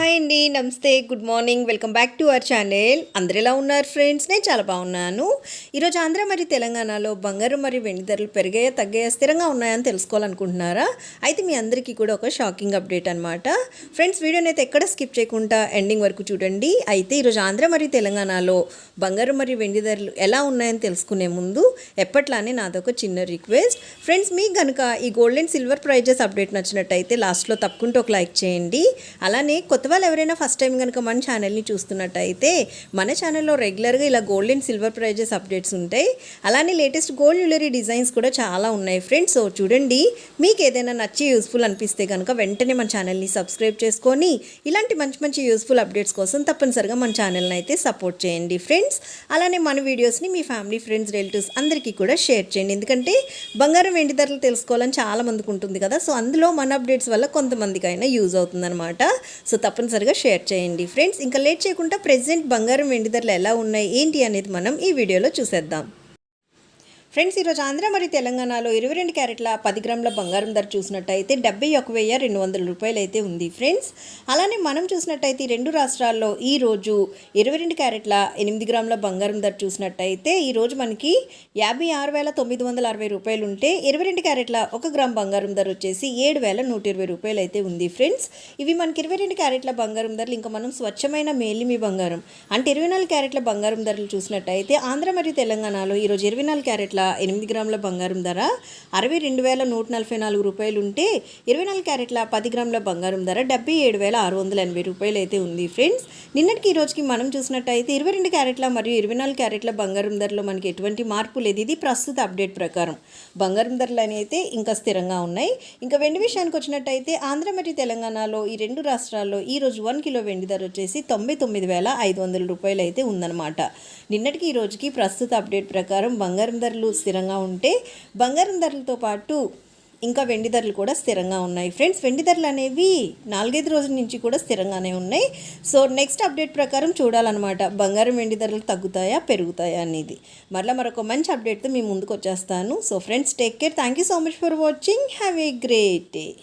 Hi అండి namaste good morning welcome back to our channel. అందరు ఎలా ఉన్నారు ఫ్రెండ్స్? నేను చాలా బాగున్నాను. ఈరోజు ఆంధ్ర మరియు తెలంగాణలో బంగారు మరియు వెండి ధరలు పెరిగాయా తగ్గాయా స్థిరంగా ఉన్నాయని తెలుసుకోవాలనుకుంటున్నారా? అయితే మీ అందరికీ కూడా ఒక షాకింగ్ అప్డేట్ అనమాట ఫ్రెండ్స్ వీడియోని అయితే ఎక్కడ స్కిప్ చేయకుండా ఎండింగ్ వరకు చూడండి. అయితే ఈరోజు ఆంధ్ర మరియు తెలంగాణలో బంగారు మరియు వెండి ధరలు ఎలా ఉన్నాయని తెలుసుకునే ముందు ఎప్పట్లానే నాదొక చిన్న రిక్వెస్ట్. ఫ్రెండ్స్ మీకు కనుక ఈ gold and silver prices update నచ్చినట్టయితే లాస్ట్లో తప్పకుండా ఒక లైక్ చేయండి. అలానే కొత్త వాళ్ళు ఎవరైనా ఫస్ట్ టైం కనుక మన ఛానల్ని చూస్తున్నట్టయితే మన ఛానల్లో రెగ్యులర్గా ఇలా gold and silver prices updates ఉంటాయి. అలానే లేటెస్ట్ గోల్డ్ జ్యువెలరీ డిజైన్స్ కూడా చాలా ఉన్నాయి ఫ్రెండ్స్ సో చూడండి మీకు ఏదైనా నచ్చి యూస్ఫుల్ అనిపిస్తే కనుక వెంటనే మన ఛానల్ని సబ్స్క్రైబ్ చేసుకొని ఇలాంటి మంచి మంచి యూస్ఫుల్ అప్డేట్స్ కోసం తప్పనిసరిగా మన ఛానల్ని అయితే సపోర్ట్ చేయండి ఫ్రెండ్స్ అలానే మన వీడియోస్ని మీ ఫ్యామిలీ ఫ్రెండ్స్ రిలేటివ్స్ అందరికీ కూడా షేర్ చేయండి. ఎందుకంటే బంగారం వెండి ధరలు తెలుసుకోవాలని చాలామందికి ఉంటుంది కదా. సో అందులో మన అప్డేట్స్ వల్ల కొంతమందికైనా యూజ్ అవుతుందన్నమాట. సో తప్పనిసరిగా షేర్ చేయండి. ఫ్రెండ్స్ ఇంకా లేట్ చేయకుండా ప్రెసెంట్ బంగారం వెండి ధరలు ఎలా ఉన్నాయి ఏంటి అనేది మనం ఈ వీడియోలో చూసేద్దాం. ఫ్రెండ్స్ ఈరోజు ఆంధ్ర మరియు తెలంగాణలో ఇరవై రెండు క్యారెట్ల పది గ్రాముల బంగారం ధర చూసినట్టయితే డెబ్బై ఒక వెయ్యి రెండు వందల రూపాయలు అయితే ఉంది ఫ్రెండ్స్. అలానే మనం చూసినట్టయితే ఈ రెండు రాష్ట్రాల్లో ఈ రోజు ఇరవై రెండు క్యారెట్ల ఎనిమిది గ్రాముల బంగారం ధర చూసినట్టయితే ఈరోజు మనకి యాభై ఆరు వేల తొమ్మిది వందల అరవై రూపాయలు ఉంటే ఇరవై రెండు క్యారెట్ల ఒక గ్రామ్ బంగారం ధర వచ్చేసి ఏడు వేల నూట ఇరవై రూపాయలు అయితే ఉంది ఫ్రెండ్స్. ఇవి మనకి ఇరవై రెండు క్యారెట్ల బంగారం ధరలు ఇంకా మనం స్వచ్ఛమైన మేలిమి బంగారం. అంటే ఇరవై నాలుగు క్యారెట్ల బంగారం ధరలు చూసినట్టయితే ఆంధ్ర మరియు తెలంగాణలో ఈరోజు ఇరవై నాలుగు క్యారెట్ల ఎనిమిది గ్రాముల బంగారం ధర అరవై రెండు వేల నూట నలభై నాలుగు రూపాయలు ఉంటే ఇరవై నాలుగు క్యారెట్ల పది గ్రాముల బంగారం ధర డెబ్బై ఏడు వేల ఆరు వందల ఎనభై రూపాయలు అయితే ఉంది ఫ్రెండ్స్. నిన్నటికి ఈ రోజుకి మనం చూసినట్టయితే ఇరవై రెండు క్యారెట్ల మరియు ఇరవై నాలుగు క్యారెట్ల బంగారం ధరలో మనకి ఎటువంటి మార్పు లేదు. ఇది ప్రస్తుత అప్డేట్ ప్రకారం. బంగారం ధరలు అనేవి అయితే ఇంకా స్థిరంగా ఉన్నాయి. ఇంకా వెండి విషయానికి వచ్చినట్టయితే ఆంధ్ర మరియు తెలంగాణలో ఈ రెండు రాష్ట్రాల్లో ఈ రోజు వన్ కిలో వెండి ధర వచ్చేసి తొంభై తొమ్మిది వేల ఐదు వందల రూపాయలు అయితే ఉందన్నమాట. నిన్నటికి ఈ రోజుకి ప్రస్తుత అప్డేట్ ప్రకారం బంగారం ధరలు స్థిరంగా ఉంటే బంగారం ధరలతో పాటు ఇంకా వెండి ధరలు కూడా స్థిరంగా ఉన్నాయి. ఫ్రెండ్స్ వెండి ధరలు అనేవి నాలుగైదు రోజుల నుంచి కూడా స్థిరంగానే ఉన్నాయి. సో నెక్స్ట్ అప్డేట్ ప్రకారం చూడాలన్నమాట. బంగారం వెండి ధరలు తగ్గుతాయా పెరుగుతాయా అనేది. మరలా మరొక మంచి అప్డేట్తో మీ ముందుకు వచ్చేస్తాను. So friends take care. Thank you so much for watching. Have a great day.